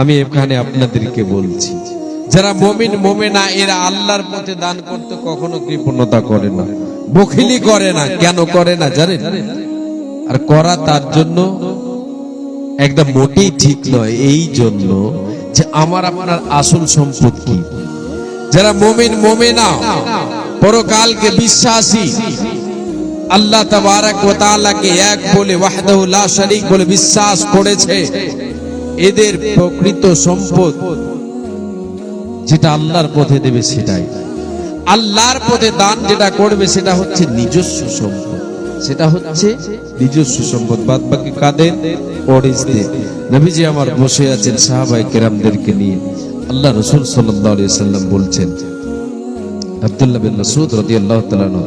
আমি এখানে আপনাদেরকে বলছি, যারা মমিন, মোমেনা, এরা আল্লাহর পথে দান করতে কখনো কৃপণতা করে না। বখিলি করে না, কেন করে না জানেন? আর করা তার জন্য একদম মোটেই ঠিক নয়, এই জন্য যে আমার আপনার আসল সম্পদ কি। যারা মোমিন, মোমেনা, পরকালকে বিশ্বাসী, আল্লাহ তাবারাক ওয়া তাআলাকে এক বলে, ওয়াহদাহু লা শারীক বলে বিশ্বাস করেছে এদের প্রকৃত সম্পদ যেটা আল্লাহর পথে দেবে সেটাই। আল্লাহর পথে দান যেটা করবে সেটা হচ্ছে নিজস্ব সম্পদ। সেটা হচ্ছে নিজস্ব সম্পদ। বাদ বাকি কাদের নবীজি আমার বসে আছেন সাহাবাই কেরামদেরকে নিয়ে। আল্লাহ রসুল সাল্লাম বলছেন, আব্দুল্লাহ বিন তাআলা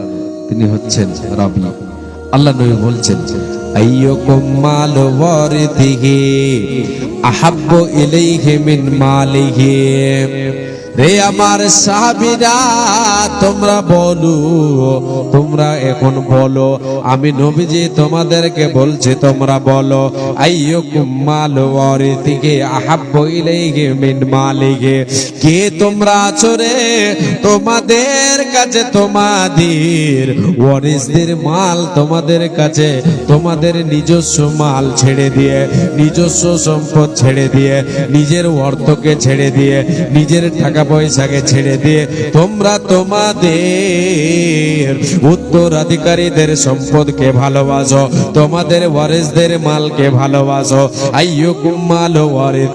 তিনি হচ্ছেন রাবি। আল্লাহ নবী বলছেন আইয়ুকুম মাল ওয়ারিদিহি আহাব্বু ইলাইহি মিন মালিহি রে আমার সাহাবীরা, তোমরা বলো, তোমরা এখন বলো, আমি নবীজি তোমাদেরকে বলছি, তোমরা বলো কে তোমরা তোমাদের কাছে তোমাদের ওয়ারিসদের মাল তোমাদের কাছে, তোমাদের নিজস্ব মাল ছেড়ে দিয়ে, নিজস্ব সম্পদ ছেড়ে দিয়ে, নিজের অর্থকে ছেড়ে দিয়ে, নিজের টাকা পয়সাকে ছেড়ে দিয়ে তোমরা তোমাদের উত্তরাধিকারীদের সম্পদকে ভালোবাসো, তোমাদের ওয়ারেসদের মালকে ভালোবাসো। আইয়ুকুম মাল ওয়ারিস